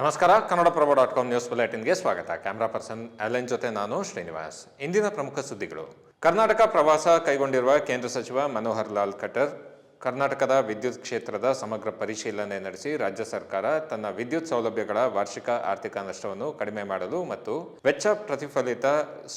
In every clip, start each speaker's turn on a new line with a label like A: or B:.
A: ನಮಸ್ಕಾರ, Kannadaprabha dot com news ಬುಲೆಟಿನ್ಗೆ ಸ್ವಾಗತ. ಕ್ಯಾಮರಾ ಪರ್ಸನ್ ಅಲೆನ್ ಜೊತೆ ನಾನು ಶ್ರೀನಿವಾಸ್. ಇಂದಿನ ಪ್ರಮುಖ ಸುದ್ದಿಗಳು. ಕರ್ನಾಟಕ ಪ್ರವಾಸ ಕೈಗೊಂಡಿರುವ ಕೇಂದ್ರ ಸಚಿವ ಮನೋಹರ್ ಲಾಲ್ ಖಟ್ಟರ್, ಕರ್ನಾಟಕದ ವಿದ್ಯುತ್ ಕ್ಷೇತ್ರದ ಸಮಗ್ರ ಪರಿಶೀಲನೆ ನಡೆಸಿ ರಾಜ್ಯ ಸರ್ಕಾರ ತನ್ನ ವಿದ್ಯುತ್ ಸೌಲಭ್ಯಗಳ ವಾರ್ಷಿಕ ಆರ್ಥಿಕ ನಷ್ಟವನ್ನು ಕಡಿಮೆ ಮಾಡಲು ಮತ್ತು ವೆಚ್ಚ ಪ್ರತಿಫಲಿತ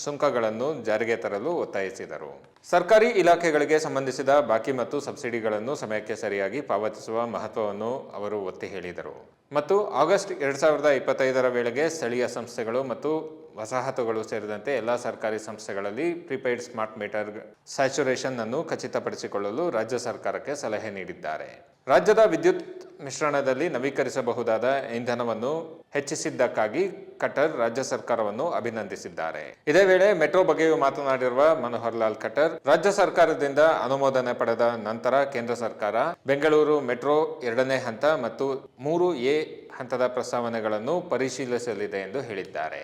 A: ಸುಂಕಗಳನ್ನು ಜಾರಿಗೆ ತರಲು ಒತ್ತಾಯಿಸಿದರು. ಸರ್ಕಾರಿ ಇಲಾಖೆಗಳಿಗೆ ಸಂಬಂಧಿಸಿದ ಬಾಕಿ ಮತ್ತು ಸಬ್ಸಿಡಿಗಳನ್ನು ಸಮಯಕ್ಕೆ ಸರಿಯಾಗಿ ಪಾವತಿಸುವ ಮಹತ್ವವನ್ನು ಅವರು ಒತ್ತಿ ಹೇಳಿದರು. ಮತ್ತು ಆಗಸ್ಟ್ ಎರಡ್ ಸಾವಿರದ ಇಪ್ಪತ್ತೈದರ ವೇಳೆಗೆ ಸ್ಥಳೀಯ ಸಂಸ್ಥೆಗಳು ಮತ್ತು ವಸಾಹತುಗಳು ಸೇರಿದಂತೆ ಎಲ್ಲ ಸರ್ಕಾರಿ ಸಂಸ್ಥೆಗಳಲ್ಲಿ ಪ್ರಿಪೇಯ್ಡ್ ಸ್ಮಾರ್ಟ್ ಮೀಟರ್ ಸ್ಯಾಚುರೇಷನ್ ಅನ್ನು ಖಚಿತಪಡಿಸಿಕೊಳ್ಳಲು ರಾಜ್ಯ ಸರ್ಕಾರಕ್ಕೆ ಸಲಹೆ ನೀಡಿದ್ದಾರೆ. ರಾಜ್ಯದ ವಿದ್ಯುತ್ ಮಿಶ್ರಣದಲ್ಲಿ ನವೀಕರಿಸಬಹುದಾದ ಇಂಧನವನ್ನು ಹೆಚ್ಚಿಸಿದ್ದಕ್ಕಾಗಿ ಖಟ್ಟರ್ ರಾಜ್ಯ ಸರ್ಕಾರವನ್ನು ಅಭಿನಂದಿಸಿದ್ದಾರೆ. ಇದೇ ವೇಳೆ ಮೆಟ್ರೋ ಬಗ್ಗೆಯೂ ಮಾತನಾಡಿರುವ ಮನೋಹರ್ ಲಾಲ್ ಖಟ್ಟರ್ ರಾಜ್ಯ ಸರ್ಕಾರದಿಂದ ಅನುಮೋದನೆ ಪಡೆದ ನಂತರ ಕೇಂದ್ರ ಸರ್ಕಾರ ಬೆಂಗಳೂರು ಮೆಟ್ರೋ ಎರಡನೇ ಹಂತ ಮತ್ತು ಮೂರು ಎ ಹಂತದ ಪ್ರಸ್ತಾವನೆಗಳನ್ನು ಪರಿಶೀಲಿಸಲಿದೆ ಎಂದು ಹೇಳಿದ್ದಾರೆ.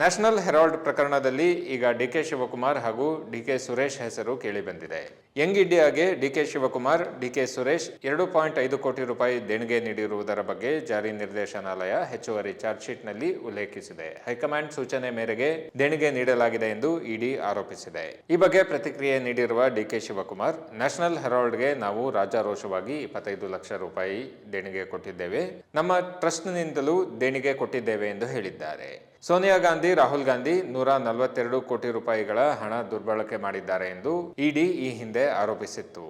A: ನ್ಯಾಷನಲ್ ಹೆರಾಲ್ಡ್ ಪ್ರಕರಣದಲ್ಲಿ ಈಗ ಡಿಕೆ ಶಿವಕುಮಾರ್ ಹಾಗೂ ಡಿಕೆ ಸುರೇಶ್ ಹೆಸರು ಕೇಳಿಬಂದಿದೆ. ಯಂಗ್ ಇಂಡಿಯಾಗೆ ಡಿಕೆ ಶಿವಕುಮಾರ್ ಡಿಕೆ ಸುರೇಶ್ ಎರಡು ಪಾಯಿಂಟ್ ಐದು ಕೋಟಿ ರೂಪಾಯಿ ದೇಣಿಗೆ ನೀಡಿರುವುದರ ಬಗ್ಗೆ ಜಾರಿ ನಿರ್ದೇಶನಾಲಯ ಹೆಚ್ಚುವರಿ ಚಾರ್ಜ್ ಶೀಟ್ನಲ್ಲಿ ಉಲ್ಲೇಖಿಸಿದೆ. ಹೈಕಮಾಂಡ್ ಸೂಚನೆ ಮೇರೆಗೆ ದೇಣಿಗೆ ನೀಡಲಾಗಿದೆ ಎಂದು ಇಡಿ ಆರೋಪಿಸಿದೆ. ಈ ಬಗ್ಗೆ ಪ್ರತಿಕ್ರಿಯೆ ನೀಡಿರುವ ಡಿಕೆ ಶಿವಕುಮಾರ್, ನ್ಯಾಷನಲ್ ಹೆರಾಲ್ಡ್ಗೆ ನಾವು ರಾಜಾರೋಷವಾಗಿ ಇಪ್ಪತ್ತೈದು ಲಕ್ಷ ರೂಪಾಯಿ ದೇಣಿಗೆ ಕೊಟ್ಟಿದ್ದೇವೆ. ನಮ್ಮ ಟ್ರಸ್ಟ್ನಿಂದಲೂ ದೇಣಿಗೆ ಕೊಟ್ಟಿದ್ದೇವೆ ಎಂದು ಹೇಳಿದ್ದಾರೆ. ಸೋನಿಯಾ ಗಾಂಧಿ, ರಾಹುಲ್ ಗಾಂಧಿ ನೂರ ನಲವತ್ತೆರಡು ಕೋಟಿ ರೂಪಾಯಿಗಳ ಹಣ ದುರ್ಬಳಕೆ ಮಾಡಿದ್ದಾರೆ ಎಂದು ಇಡಿ ಈ ಹಿಂದೆ ಆರೋಪಿಸಿತ್ತು.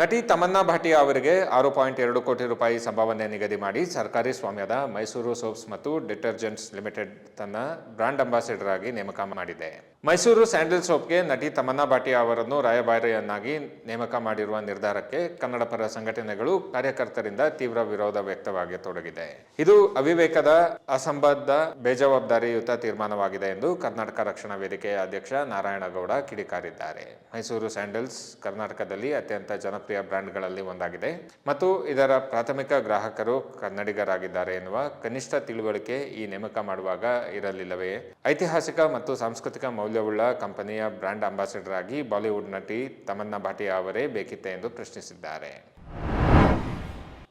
A: ನಟಿ ತಮನ್ನಾ ಭಾಟಿಯಾ ಅವರಿಗೆ ಆರು ಪಾಯಿಂಟ್ ಎರಡು ಕೋಟಿ ರೂಪಾಯಿ ಸಂಭಾವನೆ ನಿಗದಿ ಮಾಡಿ ಸರ್ಕಾರಿ ಸ್ವಾಮ್ಯದ ಮೈಸೂರು ಸೋಪ್ಸ್ ಮತ್ತು ಡಿಟರ್ಜೆಂಟ್ಸ್ ಲಿಮಿಟೆಡ್ ತನ್ನ ಬ್ರಾಂಡ್ ಅಂಬಾಸಿಡರ್ ಆಗಿ ನೇಮಕ ಮಾಡಿದೆ. ಮೈಸೂರು ಸ್ಯಾಂಡಲ್ ಸೋಪ್ಗೆ ನಟಿ ತಮನ್ನಾ ಬಾಟಿ ಅವರನ್ನು ರಾಯಭಾರಿಯನ್ನಾಗಿ ನೇಮಕ ಮಾಡಿರುವ ನಿರ್ಧಾರಕ್ಕೆ ಕನ್ನಡ ಪರ ಸಂಘಟನೆಗಳು ಕಾರ್ಯಕರ್ತರಿಂದ ತೀವ್ರ ವಿರೋಧ ವ್ಯಕ್ತವಾಗತೊಡಗಿದೆ ಇದು ಅವಿವೇಕದ ಅಸಂಬದ್ಧ ಬೇಜವಾಬ್ದಾರಿಯುತ ತೀರ್ಮಾನವಾಗಿದೆ ಎಂದು ಕರ್ನಾಟಕ ರಕ್ಷಣಾ ವೇದಿಕೆಯ ಅಧ್ಯಕ್ಷ ನಾರಾಯಣಗೌಡ ಕಿಡಿಕಾರಿದ್ದಾರೆ. ಮೈಸೂರು ಸ್ಯಾಂಡಲ್ಸ್ ಕರ್ನಾಟಕದಲ್ಲಿ ಅತ್ಯಂತ ಜನಪ್ರಿಯ ಬ್ರ್ಯಾಂಡ್ಗಳಲ್ಲಿ ಒಂದಾಗಿದೆ ಮತ್ತು ಇದರ ಪ್ರಾಥಮಿಕ ಗ್ರಾಹಕರು ಕನ್ನಡಿಗರಾಗಿದ್ದಾರೆ ಎನ್ನುವ ಕನಿಷ್ಠ ತಿಳುವಳಿಕೆ ಈ ನೇಮಕ ಮಾಡುವಾಗ ಇರಲಿಲ್ಲವೇ ಐತಿಹಾಸಿಕ ಮತ್ತು ಸಾಂಸ್ಕೃತಿಕ ಮೌಲ್ಯವುಳ್ಳ ಕಂಪನಿಯ ಬ್ರ್ಯಾಂಡ್ ಅಂಬಾಸಿಡರ್ ಆಗಿ ಬಾಲಿವುಡ್ ನಟಿ ತಮನ್ನಾ ಭಾಟಿಯಾ ಅವರೇ ಬೇಕಿತ್ತೆ ಎಂದು ಪ್ರಶ್ನಿಸಿದ್ದಾರೆ.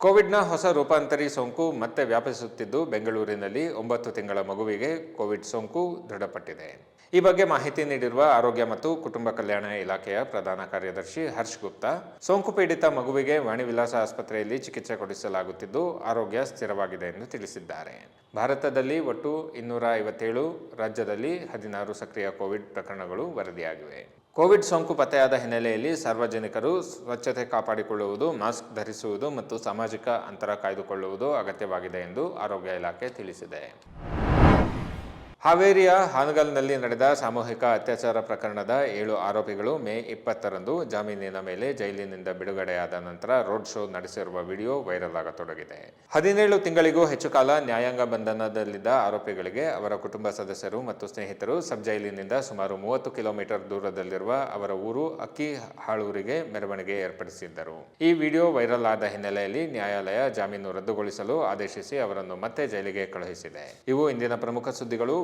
A: ಕೋವಿಡ್ನ ಹೊಸ ರೂಪಾಂತರಿ ಸೋಂಕು ಮತ್ತೆ ವ್ಯಾಪಿಸುತ್ತಿದ್ದು ಬೆಂಗಳೂರಿನಲ್ಲಿ ಒಂಬತ್ತು ತಿಂಗಳ ಮಗುವಿಗೆ ಕೋವಿಡ್ ಸೋಂಕು ದೃಢಪಟ್ಟಿದೆ. ಈ ಬಗ್ಗೆ ಮಾಹಿತಿ ನೀಡಿರುವ ಆರೋಗ್ಯ ಮತ್ತು ಕುಟುಂಬ ಕಲ್ಯಾಣ ಇಲಾಖೆಯ ಪ್ರಧಾನ ಕಾರ್ಯದರ್ಶಿ ಹರ್ಷ್ ಗುಪ್ತಾ, ಸೋಂಕು ಪೀಡಿತ ಮಗುವಿಗೆ ವಾಣಿವಿಲಾಸ ಆಸ್ಪತ್ರೆಯಲ್ಲಿ ಚಿಕಿತ್ಸೆ ಕೊಡಿಸಲಾಗುತ್ತಿದ್ದು ಆರೋಗ್ಯ ಸ್ಥಿರವಾಗಿದೆ ಎಂದು ತಿಳಿಸಿದ್ದಾರೆ. ಭಾರತದಲ್ಲಿ ಒಟ್ಟು ಇನ್ನೂರ ಐವತ್ತೇಳು ರಾಜ್ಯದಲ್ಲಿ ಹದಿನಾರು ಸಕ್ರಿಯ ಕೋವಿಡ್ ಪ್ರಕರಣಗಳು ವರದಿಯಾಗಿವೆ. ಕೋವಿಡ್ ಸೋಂಕು ಪತ್ತೆಯಾದ ಹಿನ್ನೆಲೆಯಲ್ಲಿ ಸಾರ್ವಜನಿಕರು ಸ್ವಚ್ಛತೆ ಕಾಪಾಡಿಕೊಳ್ಳುವುದು, ಮಾಸ್ಕ್ ಧರಿಸುವುದು ಮತ್ತು ಸಾಮಾಜಿಕ ಅಂತರ ಕಾಯ್ದುಕೊಳ್ಳುವುದು ಅಗತ್ಯವಾಗಿದೆ ಎಂದು ಆರೋಗ್ಯ ಇಲಾಖೆ ತಿಳಿಸಿದೆ. ಹಾವೇರಿಯ ಹಾನಗಲ್ನಲ್ಲಿ ನಡೆದ ಸಾಮೂಹಿಕ ಅತ್ಯಾಚಾರ ಪ್ರಕರಣದ ಏಳು ಆರೋಪಿಗಳು ಮೇ ಇಪ್ಪತ್ತರಂದು ಜಾಮೀನಿನ ಮೇಲೆ ಜೈಲಿನಿಂದ ಬಿಡುಗಡೆಯಾದ ನಂತರ ರೋಡ್ ಶೋ ನಡೆಸಿರುವ ವಿಡಿಯೋ ವೈರಲ್ ಆಗತೊಡಗಿದೆ. ಹದಿನೇಳು ತಿಂಗಳಿಗೂ ಹೆಚ್ಚು ಕಾಲ ನ್ಯಾಯಾಂಗ ಬಂಧನದಲ್ಲಿದ್ದ ಆರೋಪಿಗಳಿಗೆ ಅವರ ಕುಟುಂಬ ಸದಸ್ಯರು ಮತ್ತು ಸ್ನೇಹಿತರು ಸಬ್ ಜೈಲಿನಿಂದ ಸುಮಾರು ಮೂವತ್ತು ಕಿಲೋಮೀಟರ್ ದೂರದಲ್ಲಿರುವ ಅವರ ಊರು ಅಕ್ಕಿ ಹಾಳೂರಿಗೆ ಮೆರವಣಿಗೆ ಏರ್ಪಡಿಸಿದ್ದರು. ಈ ವಿಡಿಯೋ ವೈರಲ್ ಆದ ಹಿನ್ನೆಲೆಯಲ್ಲಿ ನ್ಯಾಯಾಲಯ ಜಾಮೀನು ರದ್ದುಗೊಳಿಸಲು ಆದೇಶಿಸಿ ಅವರನ್ನು ಮತ್ತೆ ಜೈಲಿಗೆ ಕಳುಹಿಸಿದೆ. ಇವು ಇಂದಿನ ಪ್ರಮುಖ ಸುದ್ದಿಗಳು.